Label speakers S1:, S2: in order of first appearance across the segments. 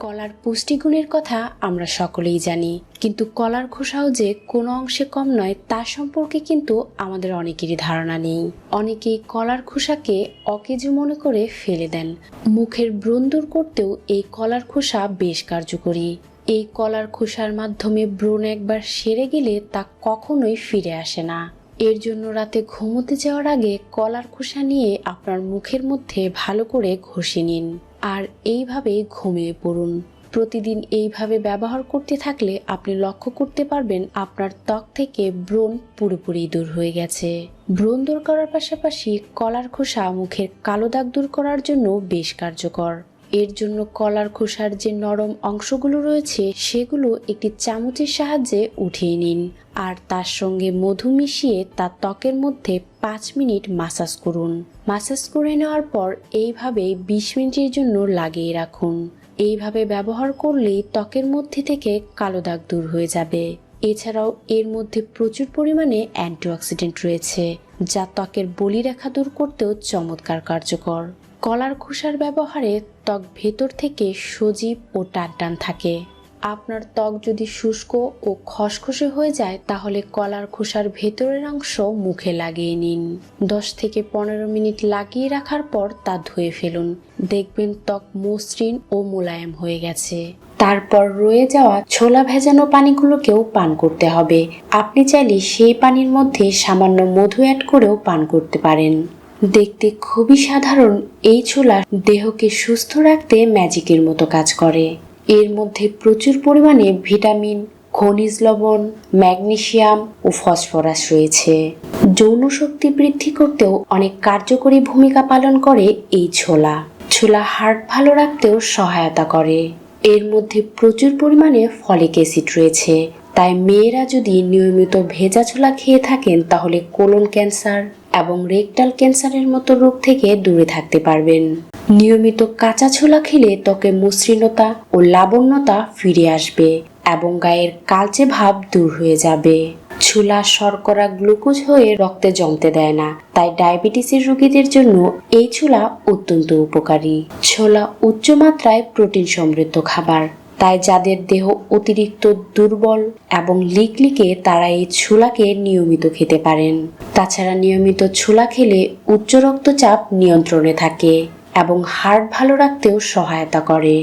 S1: কলার পুষ্টিগুণের কথা আমরা সকলেই জানি। কিন্তু কলার খোসাও যে কোনো অংশে কম নয়, তা সম্পর্কে কিন্তু আমাদের অনেকেরই ধারণা নেই। অনেকেই কলার খোসাকে অকেজো মনে করে ফেলে দেন। মুখের ব্রণ দূর করতেও এই কলার খোসা বেশ কার্যকরী। এই কলার খোসার মাধ্যমে ব্রণ একবার সেরে গেলে তা কখনোই ফিরে আসে না। এর জন্য রাতে ঘুমোতে যাওয়ার আগে কলার খোসা নিয়ে আপনার মুখের মধ্যে ভালো করে ঘষে নিন। আর এইভাবে ঘুমিয়ে পড়ুন। প্রতিদিন এইভাবে ব্যবহার করতে থাকলে আপনি লক্ষ্য করতে পারবেন আপনার ত্বক থেকে ব্রণ পুরোপুরি দূর হয়ে গেছে। ব্রণ দূর করার পাশাপাশি কলার খোসা মুখের কালো দাগ দূর করার জন্য বেশ কার্যকর। এর জন্য কলার খোসার যে নরম অংশগুলো রয়েছে, সেগুলো একটি চামচের সাহায্যে উঠিয়ে নিন। আর তার সঙ্গে মধু মিশিয়ে তার ত্বকের মধ্যে পাঁচ মিনিট মাসাজ করুন। মাসাজ করে নেওয়ার পর এইভাবে বিশ মিনিটের জন্য লাগিয়ে রাখুন। এইভাবে ব্যবহার করলেই ত্বকের মধ্যে থেকে কালো দাগ দূর হয়ে যাবে। এছাড়াও এর মধ্যে প্রচুর পরিমাণে অ্যান্টিঅক্সিডেন্ট রয়েছে, যা ত্বকের বলিরেখা দূর করতেও চমৎকার কার্যকর। কলার খোসার ব্যবহারে ত্বক ভেতর থেকে সজীব ও টান টান থাকে। আপনার ত্বক যদি শুষ্ক ও খসখসে হয়ে যায়, তাহলে কলার খোসার ভেতরের অংশ মুখে লাগিয়ে নিন। দশ থেকে পনেরো মিনিট লাগিয়ে রাখার পর তা ধুয়ে ফেলুন। দেখবেন ত্বক মসৃণ ও মোলায়েম হয়ে গেছে। তারপর রয়ে যাওয়া ছোলা ভেজানো পানিগুলোকেও পান করতে হবে। আপনি চাইলে সেই পানির মধ্যে সামান্য মধু অ্যাড করেও পান করতে পারেন। দেখতে খুবই সাধারণ এই ছোলা দেহকে সুস্থ রাখতে ম্যাজিকের মতো কাজ করে। এর মধ্যে প্রচুর পরিমাণে ভিটামিন, খনিজ লবণ, ম্যাগনেসিয়াম ও ফসফরাস রয়েছে। যৌন শক্তি বৃদ্ধি করতেও অনেক কার্যকরী ভূমিকা পালন করে এই ছোলা। ছোলা হার্ট ভালো রাখতেও সহায়তা করে। এর মধ্যে প্রচুর পরিমাণে ফলিক অ্যাসিড রয়েছে তাই মেয়েরা যদি নিয়মিত ভেজা ছোলা খেয়ে থাকেন, তাহলে কোলন ক্যান্সার এবং রেকটাল ক্যান্সারের মতো রোগ থেকে দূরে থাকতে পারবেন। নিয়মিত কাঁচা ছোলা খেলে ত্বকে মসৃণতা ও লাবণ্যতা ফিরে আসবে এবং গায়ের কালচে ভাব দূর হয়ে যাবে। ছোলা শর্করা গ্লুকোজ হয়ে রক্তে জমতে দেয় না, তাই ডায়াবেটিসের রোগীদের জন্য এই ছোলা অত্যন্ত উপকারী। ছোলা উচ্চ মাত্রায় প্রোটিন সমৃদ্ধ খাবার তাই যাদের দেহ অতিরিক্ত দুর্বল এবং লিকলিকে তারা এই ছোলাকে নিয়মিত খেতে পারেন। তাছাড়া নিয়মিত ছোলা খেলে উচ্চ রক্তচাপ নিয়ন্ত্রণে থাকে এবং হার্ট ভালো রাখতেও সহায়তা করে।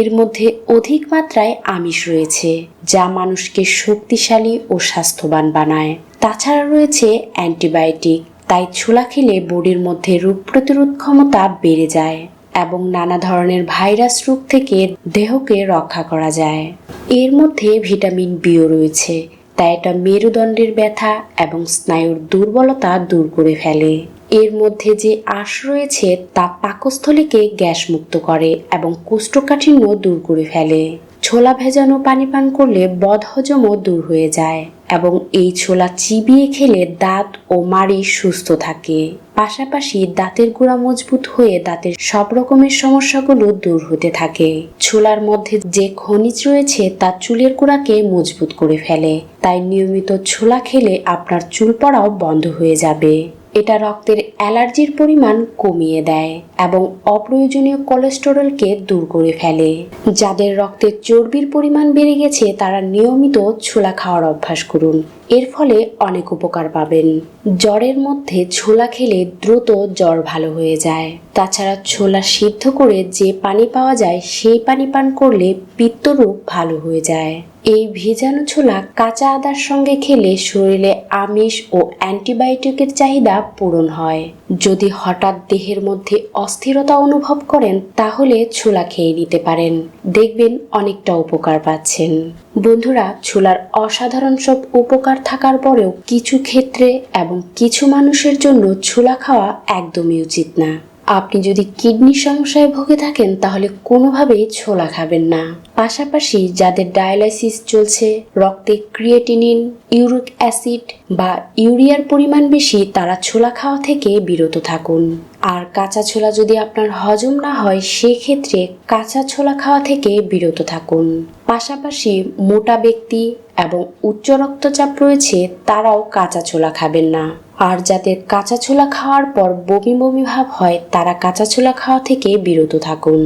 S1: এর মধ্যে অধিক মাত্রায় আমিষ রয়েছে, যা মানুষকে শক্তিশালী ও স্বাস্থ্যবান বানায়। তাছাড়া রয়েছে অ্যান্টিবায়োটিক, তাই ছোলা খেলে বডির মধ্যে রোগ প্রতিরোধ ক্ষমতা বেড়ে যায়। এবং নানা ধরনের ভাইরাস রোগ থেকে দেহকে রক্ষা করা যায়। এর মধ্যে ভিটামিন বিও রয়েছে, তাই এটা মেরুদণ্ডের ব্যথা এবং স্নায়ুর দুর্বলতা দূর করে ফেলে। এর মধ্যে যে আঁশ রয়েছে, তা পাকস্থলীকে গ্যাস মুক্ত করে এবং কোষ্ঠকাঠিন্য দূর করে ফেলে। ছোলা ভেজানো পানি পান করলে বদহজমও দূর হয়ে যায় এবং এই ছোলা চিবিয়ে খেলে দাঁত ও মাড়ি সুস্থ থাকে। পাশাপাশি দাঁতের গোড়া মজবুত হয়ে দাঁতের সব রকমের সমস্যাগুলো দূর হতে থাকে। ছোলার মধ্যে যে খনিজ রয়েছে তা চুলের গোড়াকে মজবুত করে ফেলে। তাই নিয়মিত ছোলা খেলে আপনার চুল পড়াও বন্ধ হয়ে যাবে। এটা রক্তের অ্যালার্জির পরিমাণ কমিয়ে দেয় এবং অপ্রয়োজনীয় কোলেস্টেরলকে দূর করে ফেলে। যাদের রক্তের চর্বির পরিমাণ বেড়ে গেছে তারা নিয়মিত ছোলা খাওয়ার অভ্যাস করুন। এর ফলে অনেক উপকার পাবেন। জ্বরের মধ্যে ছোলা খেলে দ্রুত জ্বর ভালো হয়ে যায়। তাছাড়া ছোলা সিদ্ধ করে যে পানি পাওয়া যায়, সেই পানি পান করলে পিত্তরূপ ভালো হয়ে যায়। এই ভিজানো ছোলা কাঁচা আদার সঙ্গে খেলে শরীরে আমিষ ও অ্যান্টিবায়োটিকের চাহিদা পূরণ হয়। যদি হঠাৎ দেহের মধ্যে অস্থিরতা অনুভব করেন, তাহলে ছোলা খেয়ে নিতে পারেন। দেখবেন অনেকটা উপকার পাচ্ছেন। বন্ধুরা, ছোলার অসাধারণ সব উপকার থাকার পরেও কিছু ক্ষেত্রে এবং কিছু মানুষের জন্য ছোলা খাওয়া একদমই উচিত না। আপনি যদি কিডনির সমস্যায় ভুগে থাকেন, তাহলে কোনোভাবেই ছোলা খাবেন না। পাশাপাশি যাদের ডায়ালাইসিস চলছে, রক্তে ক্রিয়েটিনিন, ইউরিক অ্যাসিড বা ইউরিয়ার পরিমাণ বেশি, তারা ছোলা খাওয়া থেকে বিরত থাকুন। আর কাঁচা ছোলা যদি আপনার হজম না হয়, সেক্ষেত্রে কাঁচা ছোলা খাওয়া থেকে বিরত থাকুন। পাশাপাশি মোটা ব্যক্তি এবং উচ্চ রক্তচাপ রয়েছে, তারাও কাঁচা ছোলা খাবেন না। আর যাদের কাঁচা ছোলা খাওয়ার পর বমি বমি ভাব হয়, তারা কাঁচা ছোলা খাওয়া থেকে বিরত থাকুন।